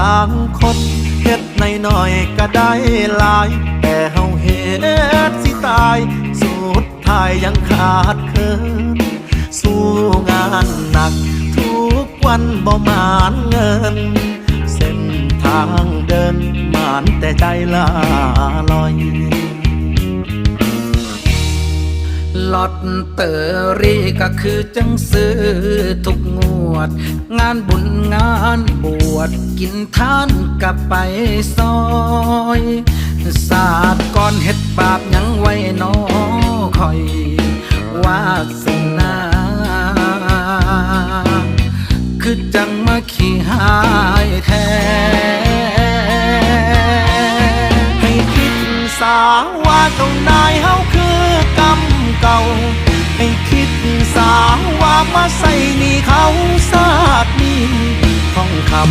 ลางคนเฮ็ดในหน้อยก็ได้หลาย แต่เฮาเฮ็ดสิตาย สุดท้ายยังขาดเคินสู้งานหนัก ทุกวันบ่มานเงิน เส้นทางเดินมานแต่ใจลาลอยลอตเตอรี่ก็คือจังซื้อทุกงู วด งานบุญงานบวชกินทานกับไปซอยศาสตร์ก่อนเฮ็ดบาปยังไว้นอคอยวาสนาคือจังมาขี้หายแท้ ให้คิดสาว่าเจ้านายเฮาคือกรรมเก่าให้คิด สาว่ามาใส่นี่เขาสาดนี่ท่องคำ